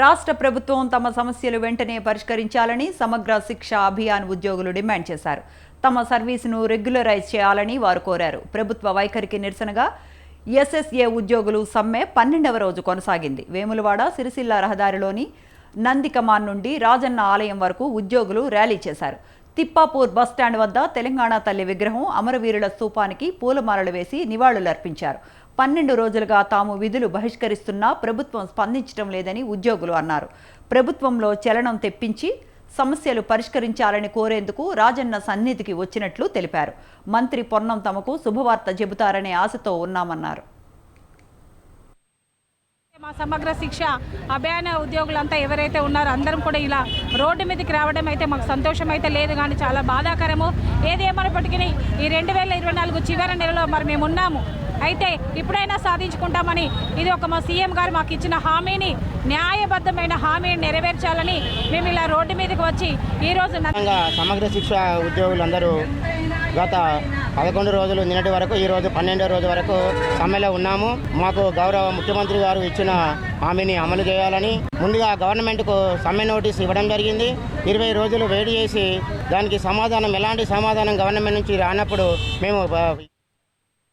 రాష్ట్ర ప్రభుత్వం తమ సమస్యలు వెంటనే పరిష్కరించాలని సమగ్ర శిక్ష అభియాన్ ఉద్యోగులు డిమాండ్ చేశారు. తమ సర్వీసును రెగ్యులరైజ్ చేయాలని వారు కోరారు. ప్రభుత్వ వైఖరికి నిరసనగా ఎస్ఎస్ఏ ఉద్యోగులు సమ్మె పన్నెండవ రోజు కొనసాగింది. వేములవాడ సిరిసిల్ల రహదారిలోని నందికమాన్ నుండి రాజన్న ఆలయం వరకు ఉద్యోగులు ర్యాలీ చేశారు. తిప్పాపూర్ బస్టాండ్ వద్ద తెలంగాణ తల్లి విగ్రహం అమరవీరుల స్తూపానికి పూలమాలలు వేసి నివాళులర్పించారు. పన్నెండు రోజులుగా తాము విధులు బహిష్కరిస్తున్నా ప్రభుత్వం స్పందించడం లేదని ఉద్యోగులు అన్నారు. ప్రభుత్వంలో చలనం తెప్పించి సమస్యలు పరిష్కరించాలని కోరేందుకు రాజన్న సన్నిధికి వచ్చినట్లు తెలిపారు. మంత్రి పొన్నం తమకు శుభవార్త చెబుతారనే ఆశతో ఉన్నామన్నారు. సమగ్ర శిక్ష అభియాన ఉద్యోగులంతా ఎవరైతే ఉన్నారో అందరం కూడా ఇలా రోడ్డు మీదకి రావడం అయితే మాకు సంతోషం అయితే లేదు కానీ చాలా బాధాకరము. ఏది ఏమైనప్పటికీ ఈ రెండు వేల ఇరవై నాలుగు చివరి నెలలో మరి మేము ఉన్నాము అయితే ఇప్పుడైనా సాధించుకుంటామని ఇది ఒక మా సీఎం గారు మాకు ఇచ్చిన హామీని న్యాయబద్ధమైన హామీని నెరవేర్చాలని మేము ఇలా రోడ్డు మీదకి వచ్చి ఈరోజు సమగ్ర శిక్ష ఉద్యోగులందరూ గత పదకొండు రోజులు నిన్నటి వరకు ఈ రోజు పన్నెండో రోజు వరకు సమ్మెలో ఉన్నాము. మాకు గౌరవ ముఖ్యమంత్రి గారు ఇచ్చిన హామీని అమలు చేయాలని ముందుగా గవర్నమెంట్కు సమ్మె నోటీస్ ఇవ్వడం జరిగింది. ఇరవై రోజులు వేడి చేసి దానికి సమాధానం ఎలాంటి సమాధానం గవర్నమెంట్ నుంచి రానప్పుడు మేము